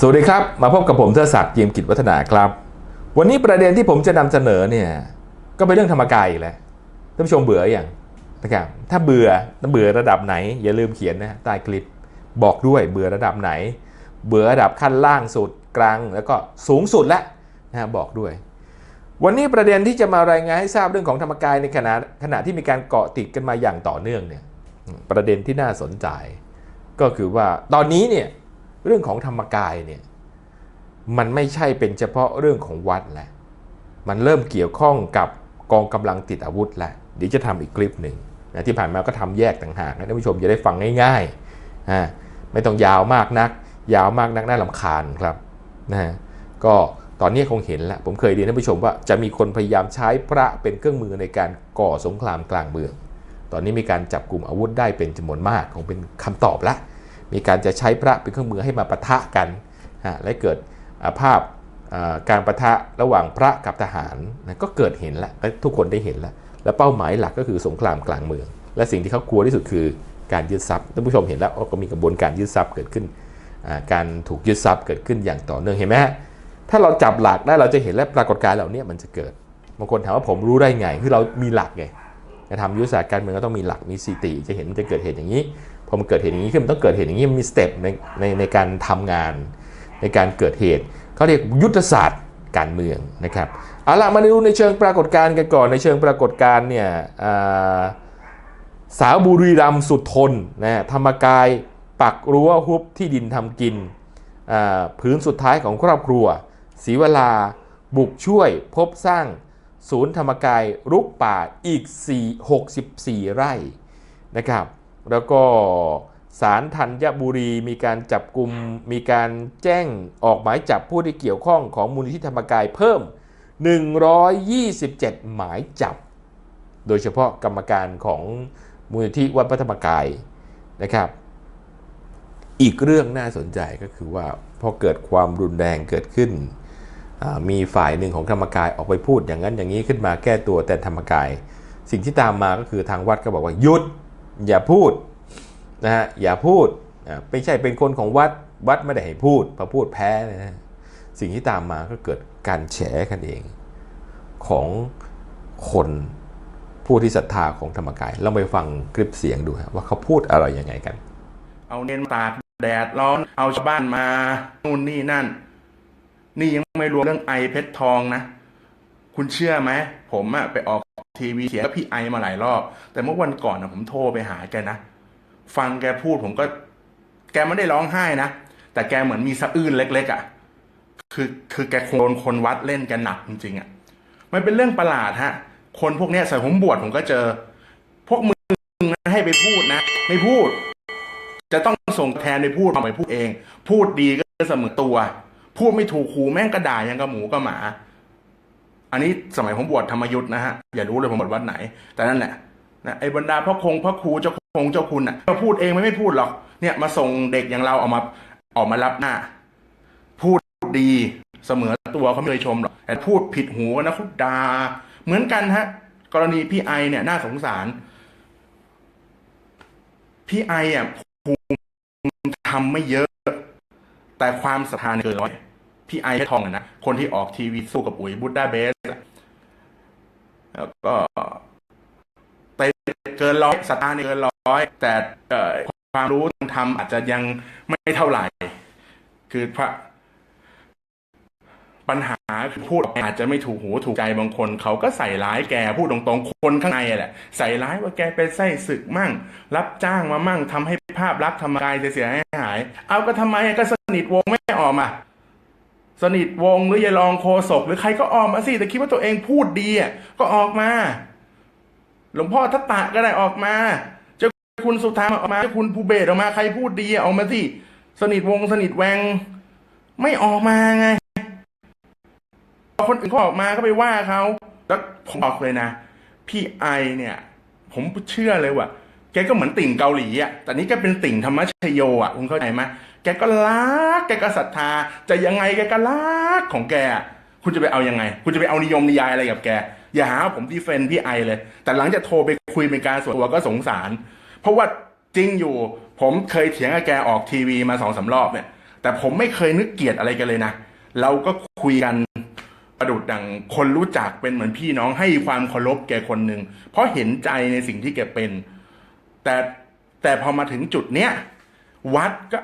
สวัสดีครับ มาพบกับผมเทอศักดิ์เยียมกิจวัฒนาครับ วันนี้ประเด็นที่ผมจะนำเสนอเนี่ยก็เป็นเรื่องธรรมกายอีกแล้วท่านผู้ชมเบื่ออย่างนะครับถ้าเบื่อถ้าเบื่อระดับไหน อย่าลืมเขียนนะใต้คลิปบอกด้วยเบื่อระดับไหน เบื่อระดับขั้นล่างสุดกลางแล้วก็สูงสุดแล้วนะฮะบอกด้วย วันนี้ประเด็นที่จะมารายงานให้ทราบเรื่องของธรรมกายในขณะขณะที่มีการเกาะติดกันมาอย่างต่อเนื่องเนี่ยประเด็นที่น่าสนใจ ก็คือว่าตอนนี้เนี่ย เรื่องของธรรมกายเนี่ยมันไม่ใช่เป็นเฉพาะเรื่องของวัดแหละมันเริ่มเกี่ยวข้องกับกองกำลังติดอาวุธแหละเดี๋ยวจะทำอีกคลิปหนึ่งนะที่ผ่านมาก็ทำแยกต่างหากนะท่านผู้ชมจะได้ฟังง่ายๆอ่าไม่ต้องยาวมากนัก ยาวมากนักน่าลำคาญครับนะฮะก็ตอนนี้คงเห็นแล้วผมเคยเรียนท่านผู้ชมว่าจะมีคนพยายามใช้พระเป็นเครื่องมือในการก่อสงครามกลางเมือง ตอนนี้มีการจับกลุ่มอาวุธได้เป็นจำนวนมากคงเป็นคำตอบละ มีการจะใช้พระเป็นเครื่องมือให้มาปะทะกันฮะและเกิดภาพการปะทะระหว่างพระกับทหารนะก็เกิดเห็นแล้วทุกคนได้เห็นแล้ว และเป้าหมายหลักก็คือสงครามกลางเมือง และสิ่งที่เขากลัวที่สุดคือการยึดทรัพย์ท่านผู้ชมเห็นแล้วก็มีกระบวนการยึดทรัพย์เกิดขึ้น การถูกยึดทรัพย์เกิดขึ้นอย่างต่อเนื่องเห็นไหมฮะถ้าเราจับหลักได้เราจะเห็นและปรากฏการณ์เหล่านี้มันจะเกิดบางคนถามว่าผมรู้ได้ไงคือเรามีหลักไงจะทำยุทธศาสตร์การเมืองก็ต้องมีหลักมีสติจะเห็นมันจะเกิดเหตุอย่างนี้ อมันเกิดเหตุอย่างนี้ขึ้นมันต้องเกิดเหตุอย่างนี้มันมีสเต็ปในในในการทำงาน ในการเกิดเหตุเขาเรียกยุทธศาสตร์การเมืองนะครับเอาละมาดูในเชิงปรากฏการณ์กันก่อนในเชิงปรากฏการณ์เนี่ยสาวบุรีรัมสุดทนนะธรรมกายปักรั้วฮุบที่ดินทำกินอ่าผืนสุดท้ายของครอบครัวศรีวลาบุกช่วยพบสร้างศูนย์ธรรมกายรุกป่าอีก 4 64 ไร่นะครับ แล้วก็สารธัญบุรีมีการจับกลุ่มมีการแจ้งออกหมายจับผู้ที่เกี่ยวข้องของมูลนิธิธรรมกายเพิ่ม 127 หมายจับ โดยเฉพาะกรรมการของมูลนิธิวัดพระธรรมกายนะครับ อีกเรื่องน่าสนใจก็คือว่าพอเกิดความรุนแรงเกิดขึ้น มีฝ่ายหนึ่งของธรรมกายออกไปพูดอย่างนั้นอย่างนี้ขึ้นมาแก้ตัวแต่ธรรมกาย สิ่งที่ตามมาก็คือทางวัดก็บอกว่าหยุด อย่าพูดนะฮะอย่าพูดไม่ใช่เป็นคนของวัดวัดไม่ได้ให้พูดพอพูดแพ้นะสิ่งที่ตามมาก็เกิดการแฉกันเองของคนผู้ที่ศรัทธาของธรรมกายเราไปฟังคลิปเสียงดูฮะว่าเขาพูดอะไรยังไงกัน เอาเน้นตากแดดร้อนเอาชาวบ้านมานู่นนี่นั่น นี่ยังไม่รวมเรื่องไอเพชรทองนะ คุณเชื่อไหมผมอะไปออก ทีวีเสียงกับพี่ไอมาหลายรอบ แต่เมื่อวันก่อนนะผมโทรไปหาแกนะ ฟังแกพูดผมก็ แกไม่ได้ร้องไห้นะ แต่แกเหมือนมีสะอื้นเล็ก ๆอะ่ะ คือคือแกคงโดนคนวัดเล่นแกหนักจริงๆอะ่ะ มันเป็นเรื่องประหลาดฮะ คนพวกเนี้ยใส่ผมบวชผมก็เจอ พวกมึงให้ไปพูดนะ ไม่พูด จะต้องส่งแทนไปพูดมาไปพูดเอง พูดดีก็เสมอตัว พูดไม่ถูกหูแม่งกระด่ายังกับหมูกับหมา อันนี้สมัยผมบวชธรรมยุทธ์นะฮะ อย่ารู้เลยผมบวชวัดไหน แต่นั่นแหละนะไอ้บรรดาพ่อคงพ่อครูเจ้าคงเจ้าคุณอะมาพูดเองไม่ไม่พูดหรอก เนี่ยมาส่งเด็กอย่างเราออกมาออกมารับหน้า พูดดีเสมอตัวเขาไม่เคยชมหรอกแต่พูดผิดหูนะเขาด่าเหมือนกันฮะ กรณีพี่ไอเนี่ยน่าสงสาร พี่ไออะภูมิทำไม่เยอะ แต่ความศรัทธาเยเกินร้อย พี่ไอเพชรทองนะ คนที่ออกทีวีสู้กับอุ๋ยบุตดาเบส แล้วก็ไปเกินร้อยศรัทธาเนี่ยเกินร้อย แต่ความรู้ทางธรรมอาจจะยังไม่เท่าไหร่ คือพระปัญหาคือพูดอาจจะไม่ถูกหูถูกใจบางคน เขาก็ใส่ร้ายแกพูดตรงๆ คนข้างในแหละ ใส่ร้ายว่าแกเป็นไส้ศึกมั่ง รับจ้างมามั่งทำให้ภาพลักษณ์ธรรมกายเสียหาย เอาก็ทำไมก็สนิทวงไม่ออกมา สนิทวงหรือยายรองโคศกหรือใครก็ออกมาสิแต่คิดว่าตัวเองพูดดีอะก็ออกมา หลวงพ่อทัตตะก็ได้ออกมาเจ้าคุณสุธามออกมาเจ้าคุณภูเบศออกมาใครพูดดีอะออกมาสิสนิทวงสนิทแวง ไม่ออกมาไงคนอื่นเขาออกมาก็ไปว่าเขาแล้วผมบอกเลยนะพี่ไอเนี่ย ผมเชื่อเลยว่าแกก็เหมือนติ่งเกาหลีอะแต่นี้แกเป็นติ่งธรรมชโยอะคุณเข้าใจไหม แกก็รัก แกก็ศรัทธา จะยังไงแกก็รักของแก คุณจะไปเอายังไง คุณจะไปเอานิยมนิยายอะไรกับแก อย่าหาว่าผมดีเฟนพี่ไอเลย แต่หลังจากโทรไปคุยเป็นการส่วนตัวก็สงสาร เพราะว่าจริงอยู่ ผมเคยเถียงกับแกออกทีวีมาสองสารอบเนี่ย แต่ผมไม่เคยนึกเกลียดอะไรกันเลยนะ เราก็คุยกันประดุดดังคนรู้จักเป็นเหมือนพี่น้องให้ความเคารพแกคนหนึ่ง เพราะเห็นใจในสิ่งที่แกเป็น แต่แต่พอมาถึงจุดเนี้ย วัดก็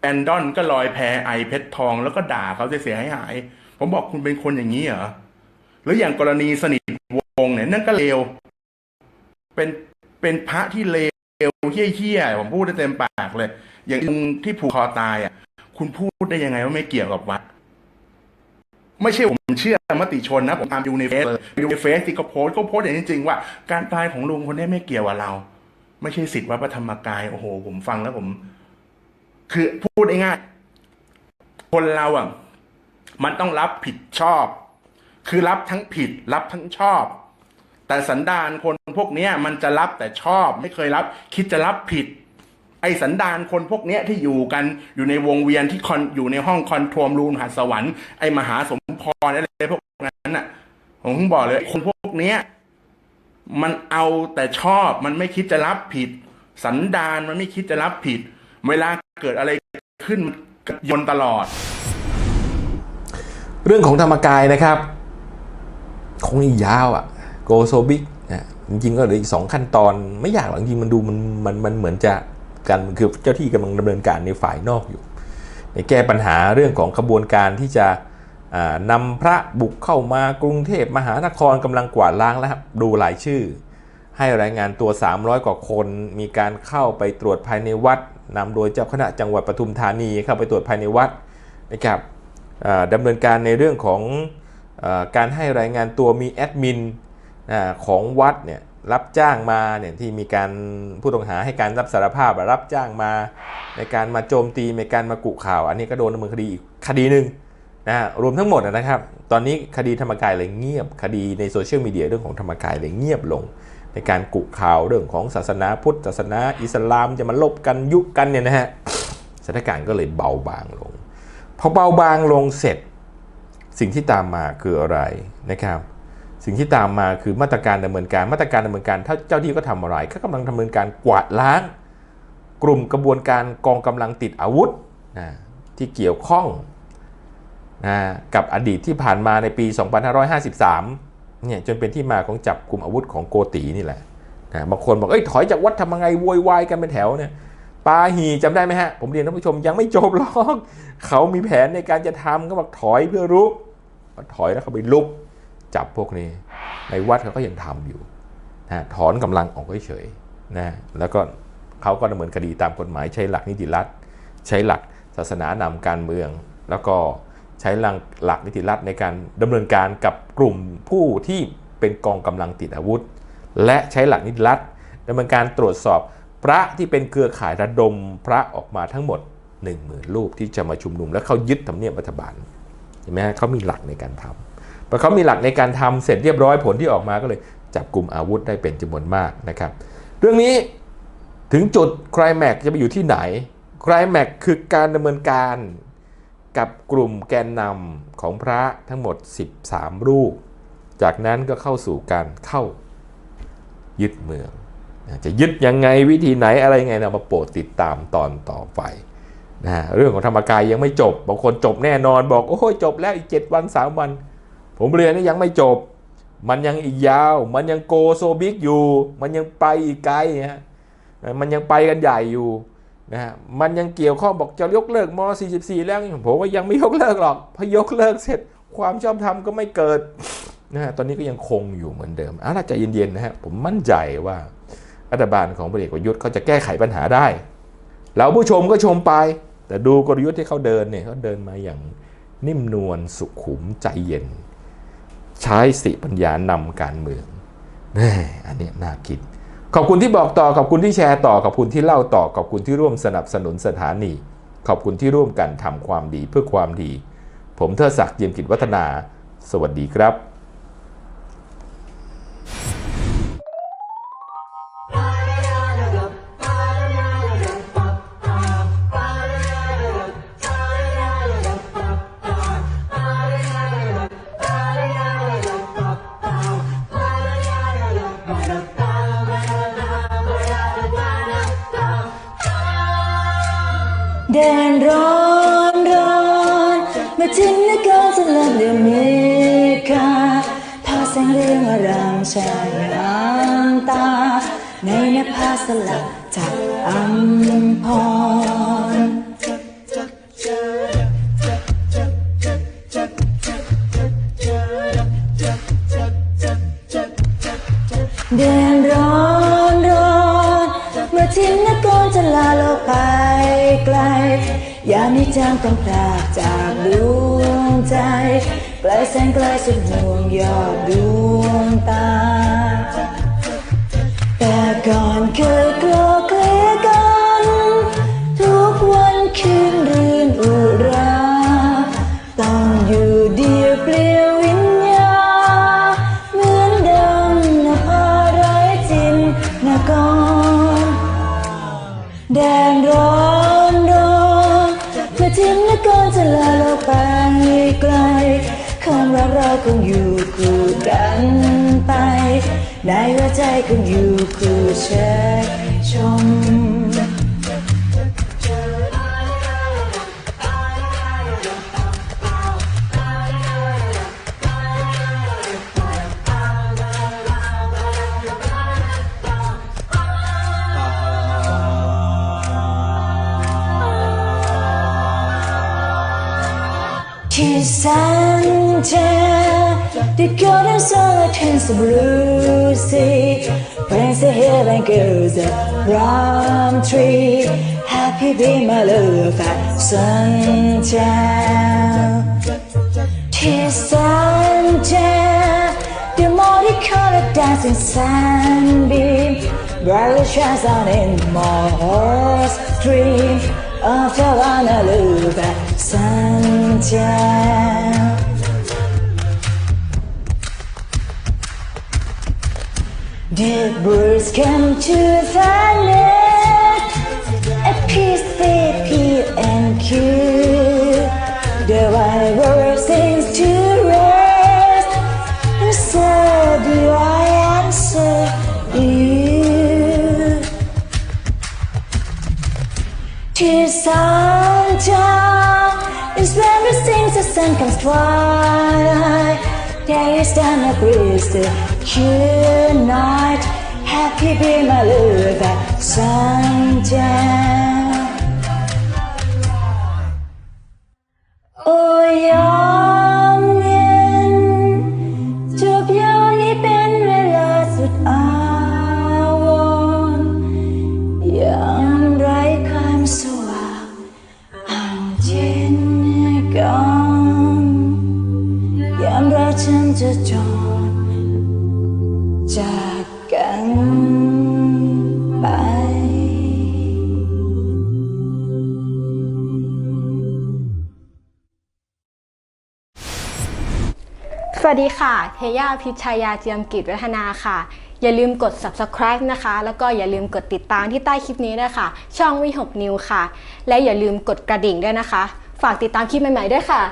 แอนดอนก็ลอยแพไอเพชรทองแล้วก็ด่าเขาเสียหายหาย ผมบอกคุณเป็นคนอย่างนี้เหรอหรืออย่างกรณีสนิทวงเนี่ยนั่นก็เลวเป็นเป็นพระที่เลวเฮี้ยๆผมพูดได้เต็มปากเลย อย่างลุงที่ผูกคอตายอะ คุณพูดได้ยังไงว่าไม่เกี่ยวกับวัดไม่ใช่ผมเชื่อมติชนนะ ผมตามดูในเฟซเลยดูในเฟซที่เขาโพสต์เขาโพสอย่างจริงๆว่า การตายของลุงคนนี้ไม่เกี่ยวกับเรา ไม่ใช่สิทธิ์วัดพระธรรมกาย โอ้โห ผมฟังแล้วผม คือพูดง่ายๆคนเราอะมันต้องรับผิดชอบ คือรับทั้งผิด รับทั้งชอบ แต่สันดานคนพวกเนี้ยมันจะรับแต่ชอบ ไม่เคยรับ คิดจะรับผิด ไอ้สันดานคนพวกเนี้ยที่อยู่กันอยู่ในวงเวียนที่คอนอยู่ในห้องคอนโทรลรูมหาสวรรค์ไอ้มหาสมพรอะไรพวกนั้นน่ะผมบอกเลย คนพวกเนี้ยมันเอาแต่ชอบ มันไม่คิดจะรับผิด สันดานมันไม่คิดจะรับผิด เวลา เกิดอะไรขึ้นยนตลอด เรื่องของธรรมกายนะครับ คงอีกยาวอะ่ะ โกโซบิกนะจริงๆก็เหลืออีกสองขั้นตอนไม่อยากหรอกจริงมันดูมันมันมันเหมือนจะกันคือเจ้าที่กำลังดำเนินการในฝ่ายนอกอยู่ ในแก้ปัญหาเรื่องของขบวนการที่จะอ่านำพระบุกเข้ามากรุงเทพมหานครกำลังกวาดล้างแล้วครับดูรายชื่อ ให้รายงานตัว 300 กว่าคน มีการเข้าไปตรวจภายในวัด นำโดยเจ้าคณะจังหวัดปทุมธานีเข้าไปตรวจภายในวัดนะครับดำเนินการในเรื่องของอการให้รายงานตัวมีแอดมินอของวัดเนี่ยรับจ้างมาเนี่ยที่มีการผู้ต้องหาให้การรับสารภาพรับจ้างมาในการมาโจมตีในการมากุข่าว อันนี้ก็โดนดำเนินคดีอีกคดีหนึ่งนะฮะรวมทั้งหมดนะครับ ตอนนี้คดีธรรมกายเลยเงียบ คดีในโซเชียลมีเดียเรื่องของธรรมกายเลยเงียบลง ในการกุข่าวเรื่องของศาสนาพุทธศาสนาอิสลามจะมาลบกันยุกันเนี่ยนะฮะสถานการณ์ก็เลยเบาบางลงพอเบาบางลงเสร็จ สิ่งที่ตามมาคืออะไรนะครับ สิ่งที่ตามมาคือมาตรการดำเนินการมาตรการดำเนินการถ้าเจ้าที่ก็ทำอะไรก็กำลังดำเนินการกวาดล้าง กลุ่มกระบวนการกองกำลังติดอาวุธนะที่เกี่ยวข้องนะกับอดีตที่ผ่านมาในปี 2553 เนี่ยจนเป็นที่มาของจับกลุ่มอาวุธของโกตีนี่แหละนะบางคนบอกเอ้ยถอยจากวัดทำยังไงโวยวายกันเป็นแถวเนี่ยปาหีจำได้ไหมฮะ ผมเรียนท่านผู้ชมยังไม่จบหรอกเขามีแผนในการจะทำก็บอกถอยเพื่อรุกถอยแล้วเขาไปลุกจับพวกนี้ ในวัดเขาก็ยังทำอยู่นะถอนกำลังออกเฉยๆนะแล้วก็เขาก็ดำเนินคดีตามกฎหมายใช้หลักนิติรัฐ ใช้หลักศาสนานำการเมือง แล้วก็ ใช้หลักหลักนิติรัฐในการดำเนินการกับกลุ่มผู้ที่เป็นกองกำลังติดอาวุธ และใช้หลักนิติรัฐดำเนินการตรวจสอบพระที่เป็นเครือข่ายระดมพระออกมาทั้งหมด 1 0,000รูปที่จะมาชุมนุม และเขายึดทำเนียบรัฐบาลเห็นไหมฮะเขามีหลักในการทำพอเขามีหลักในการทำเสร็จเรียบร้อยผลที่ออกมาก็เลยจับกลุ่มอาวุธได้เป็นจำนวนมากนะครับ เรื่องนี้ถึงจุดไคลแม็กจะไปอยู่ที่ไหนไคลแม็กคือการดำเนินการ กับกลุ่มแกนนำของพระทั้งหมด 13 รูป จากนั้นก็เข้าสู่การเข้ายึดเมือง จะยึดยังไงวิธีไหนอะไรไงนะมาโปรดติดตามตอนต่อไปนะฮะเรื่องของธรรมกายยังไม่จบบางคนจบแน่นอนบอกโอ้ยจบแล้วอีก 7 วัน 3 วัน ผมเรียนนี่ยังไม่จบ มันยังอีกยาว มันยังโกโซบิกอยู่ มันยังไปอีกไกลฮะมันยังไปกันใหญ่อยู่ นะฮะมันยังเกี่ยวข้องบอกจะยกเลิกม .44 แล้วผมว่ายังไม่ยกเลิกหรอกพอยกเลิกเสร็จความชอบธรรมก็ไม่เกิดนะฮะตอนนี้ก็ยังคงอยู่เหมือนเดิมเอาล่ะใจเย็นๆนะฮะผมมั่นใจว่ารัฐบาลของพลเอกประยุทธ์เขาจะแก้ไขปัญหาได้เราผู้ชมก็ชมไป แต่ดูกลยุทธ์ที่เขาเดินเนี่ยเขาเดินมาอย่างนิ่มนวลสุขุมใจเย็น ใช้สติปัญญานำการเมืองแม่อันนี้น่าคิด ขอบคุณที่บอกต่อ ขอบคุณที่แชร์ต่อ ขอบคุณที่เล่าต่อ ขอบคุณที่ร่วมสนับสนุนสถานี ขอบคุณที่ร่วมกันทำความดีเพื่อความดี ผมเทอศักดิ์เยี่ยมกิจวัฒนา สวัสดีครับ แสงเรียงอรามชายน้ำตา ในนภาสลับจากอัมพรเดือนร้อนร้อนเมื่อทิ้งนักกรจะลาโลกไปไกล ยามนี้จางต้องพรากจากดวงใจ ปลายแสนไกลสุดห่วงยอดดวงตา แต่ก่อนเคยกลัวเกลียกั คงอยู่คู่กันไป ในหัวใจคงอยู่คู่เชยชม Kiss and tell The golden are a chance blue sea. Prince of heaven goes a plum tree. Happy be my love at sundown. Tis sundown. The multicolored dancing sunbeam brightly shines on in my heart's dream. I Until I look at sundown. The birds come to the nest A peace they pee and cue The white bird sings to rest. And so do I answer you? To sundown is when we sing the sun comes twilight taste and a breeze cool night. Happy be my love, that sunshine. วัสดีค่ะ เทย่าพิชายาเจียมกิจวัฒนาค่ะ อย่าลืมกด subscribe นะคะ แล้วก็อย่าลืมกดติดตามที่ใต้คลิปนี้ด้วยค่ะช่องวิหกนิวค่ะ และอย่าลืมกดกระดิ่งด้วยนะคะ ฝากติดตามคลิปใหม่ๆด้วยค่ะ